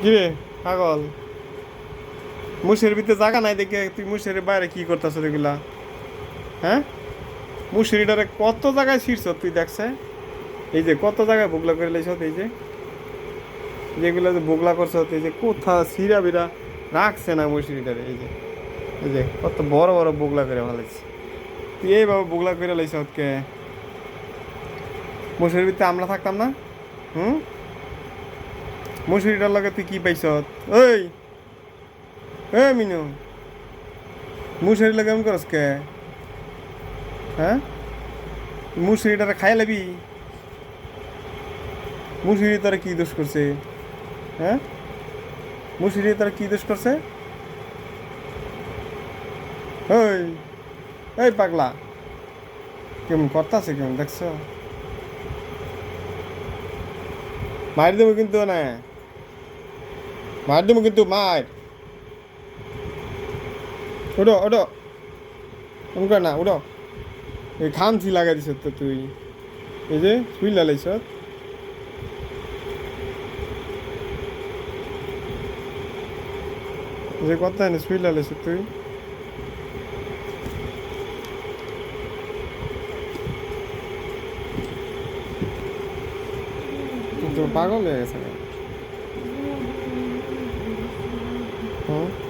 কিরে পাগল। মুসের ভিতরে জায়গা নাই দেখে তুই মুসের বাইরে কি করতেছ এগুলা? হ্যাঁ? মুসুরিটারে কত জায়গায় ছিঁড়ছ তুই দেখছে? এই যে কত জায়গায় বুগলা করে লেছ এই যে? যেগুলো যে বুগলা করছ এই যে কোথা সিরা বিরা রাখছে না মুসুরিটারে, এই যে। এই যে কত বড় বড় বুগলা করে ভালাইছে তুই এইভাবে বুগলা করে লেছ কে মুসুরির ভিতরে আমরা থাকতাম না? হুম? মুসুরিটার লগে তুই কি পাইছ ওই! এ, মিনু! মুসুরির লগে এমন করস কে? হ্যাঁ? মুসুরিটারে খাই লাবি। মুসুরি তারা কি দোষ করছে? হ্যাঁ? মুসুরি তারা কি দোষ করছে? ওই! এই পাগলা! কেমন করতেছে কেমন, দেখছ? মার দেবো কিন্তু না। মার দেবো কিন্তু মার ওডো ওডো কর না ওডো এই খামছি লাগাই দিছ তো তুই এই যে শুই লালাইছ যে কথা না শুই লালাইছ তুই কিন্তু পাগল হয়ে গেছে Hmm.